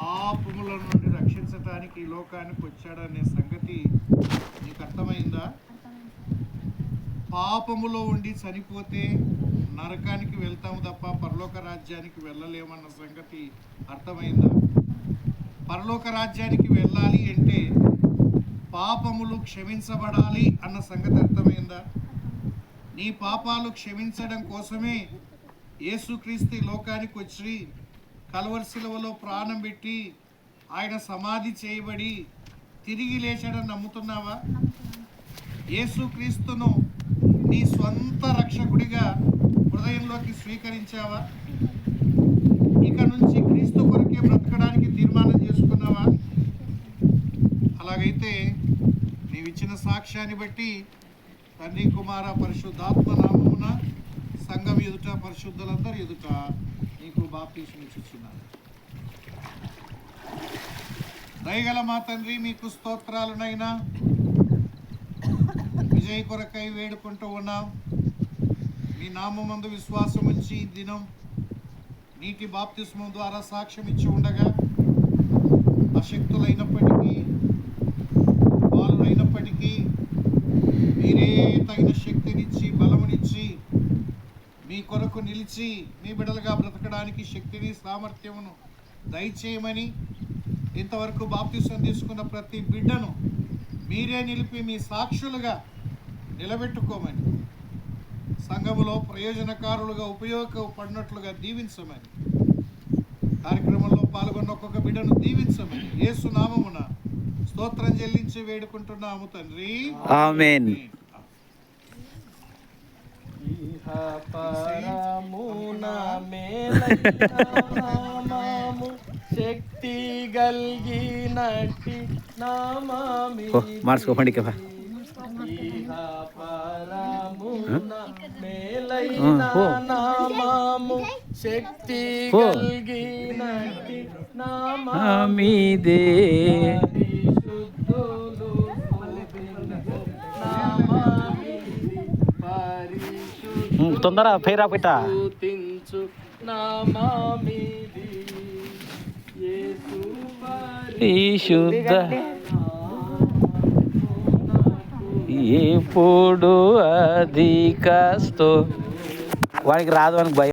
పాపముల నుండి రక్షించటానికి ఈ లోకానికి వచ్చాడనే సంగతి నీకు అర్థమైందా? పాపములో ఉండి చనిపోతే నరకానికి వెళ్తాము తప్ప పరలోక రాజ్యానికి వెళ్ళలేమన్న సంగతి అర్థమైందా? పరలోక రాజ్యానికి వెళ్ళాలి అంటే పాపములు క్షమించబడాలి అన్న సంగతి అర్థమైందా? నీ పాపాలు క్షమించడం కోసమే యేసుక్రీస్తు లోకానికి వచ్చి కలవరిశిలవలో ప్రాణం పెట్టి ఆయన సమాధి చేయబడి తిరిగి లేచాడని నమ్ముతున్నావా? యేసుక్రీస్తును నీ స్వంత రక్షకుడిగా హృదయంలోకి స్వీకరించావా? ఇక నుంచి క్రీస్తు కొరకే బ్రతకడానికి తీర్మానం చేసుకున్నావా? అలాగైతే నీవిచ్చిన సాక్ష్యాన్ని బట్టి తండ్రి కుమార పరిశుద్ధాత్మ నామమున సంఘం ఎదుట పరిశుద్ధులందరూ ఎదుట నీకు బాప్తీసం ఇచ్చుచున్నాను దయగల మా తండ్రి మీకు స్తోత్రాలునైనా విజయ్ కొరకై వేడుకుంటూ ఉన్నాం. మీ నామందు విశ్వాసం ఉంచి ఈ దినం నీటి బాప్తిస్మం ద్వారా సాక్ష్యం ఇచ్చి ఉండగా అశక్తులైనప్పటికీ వాళ్ళైనప్పటికీ మీరే తగిన శక్తినిచ్చి బలమునిచ్చి మీ కొరకు నిలిచి మీ బిడలుగా బ్రతకడానికి శక్తిని సామర్థ్యమును దయచేయమని ఇంతవరకు బాప్తిసం తీసుకున్న ప్రతి బిడ్డను మీరే నిలిపి మీ సాక్షులుగా నిలబెట్టుకోమని సంఘములో ప్రయోజనకారులుగా ఉపయోగపడినట్లుగా దీవించమని కార్యక్రమంలో పాల్గొన్న ఒక్కొక్క బిడ్డను దీవించమని ఏసునామమున స్తోత్రం చెల్లించి వేడుకుంటున్నాము తండ్రి. ఆమెన్. పరమున శక్తి గల్గినట్టి నామమి ఓ. నామము. శక్తి నామమి ఆమీదే తొందర పేరా నామామిది యేసు పరిశుద్ధ ఎప్పుడు అధికస్తో వానికి రాదు వానికి భయం.